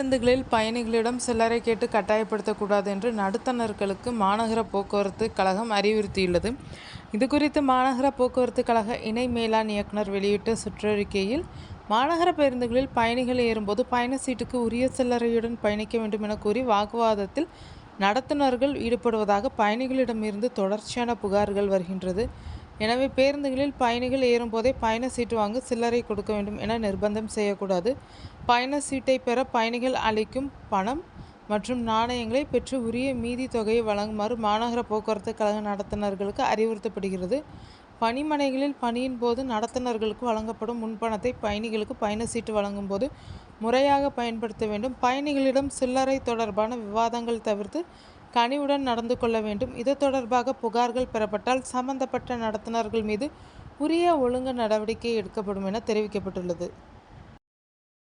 பேருந்துகளில் பயணிகளிடம் சில்லறை கேட்டு கட்டாயப்படுத்தக்கூடாது என்று நடுத்தனர்களுக்கு மாநகர போக்குவரத்து கழகம் அறிவுறுத்தியுள்ளது. இதுகுறித்து மாநகர போக்குவரத்து கழக இணை மேலாண் இயக்குனர் வெளியிட்ட சுற்றறிக்கையில், மாநகர பேருந்துகளில் பயணிகள் ஏறும்போது பயண சீட்டுக்கு உரிய சில்லறையுடன் பயணிக்க வேண்டும் என கூறி வாக்குவாதத்தில் நடத்துனர்கள் ஈடுபடுவதாக பயணிகளிடமிருந்து தொடர்ச்சியான புகார்கள் வருகின்றது. எனவே பேருந்துகளில் பயணிகள் ஏறும்போதே பயண சீட்டு வாங்க சில்லறை கொடுக்க வேண்டும் என நிர்பந்தம் செய்யக்கூடாது. பயண சீட்டை பெற பயணிகள் அளிக்கும் பணம் மற்றும் நாணயங்களை பெற்று உரிய மீதி தொகையை வழங்குமாறு மாநகர போக்குவரத்து கழக நடத்துனர்களுக்கு அறிவுறுத்தப்படுகிறது. பணிமனைகளில் பணியின் போது நடத்துனர்களுக்கு வழங்கப்படும் முன்பணத்தை பயணிகளுக்கு பயண சீட்டு வழங்கும் போது முறையாக பயன்படுத்த வேண்டும். பயணிகளிடம் சில்லறை தொடர்பான விவாதங்கள் தவிர்த்து கனிவுடன் நடந்து கொள்ள வேண்டும். இது தொடர்பாக புகார்கள் பெறப்பட்டால் சம்பந்தப்பட்ட நடத்துனர்கள் மீது உரிய ஒழுங்கு நடவடிக்கை எடுக்கப்படும் என தெரிவிக்கப்பட்டுள்ளது.